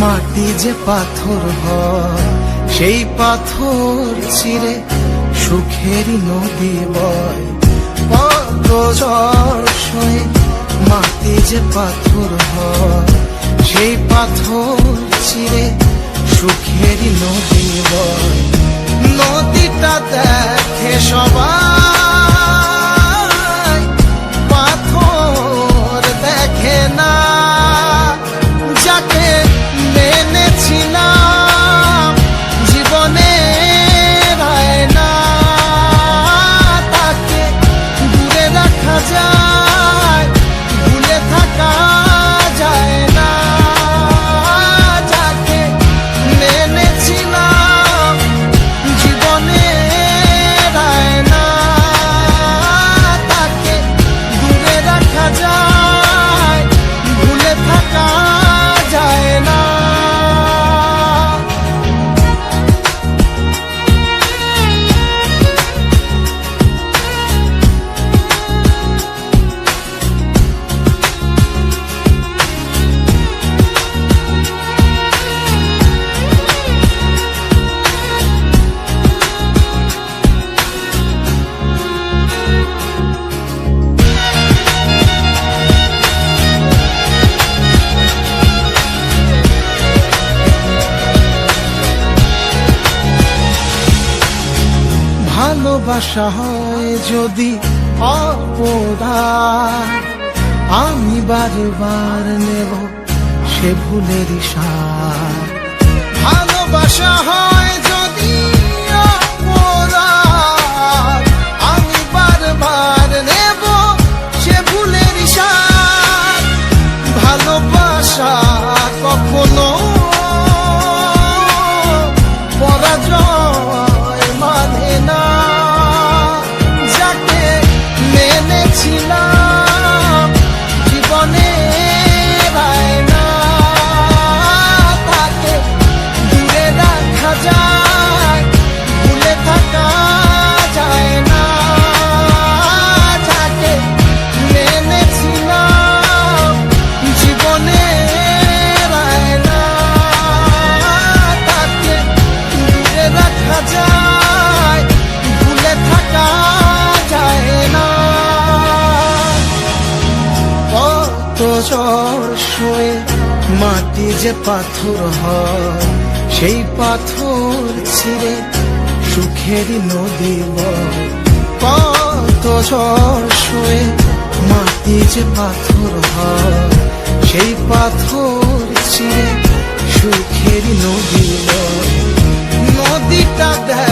যে পাথর হয়, সেই পাথর চিরে সুখেরই নদী বয়। ঝড় সয়ে মাটি যে পাথর হয়, সেই পাথর চিরে সুখেরই নদী বয়। নদীটা দেখে সবাই ভালোবাসা হয় যদি অপদার। আমি বারবার নেব সে ভুলের সার। ভালোবাসা ঝড় শুয়ে মাটি যে পাথর হয়, সেই পাথর ছিঁড়ে সুখেরই নদী কত ঝড় শুয়ে মাটি যে পাথর হয়, সেই পাথর ছিঁড়ে সুখেরই নদী নদীটা দেয়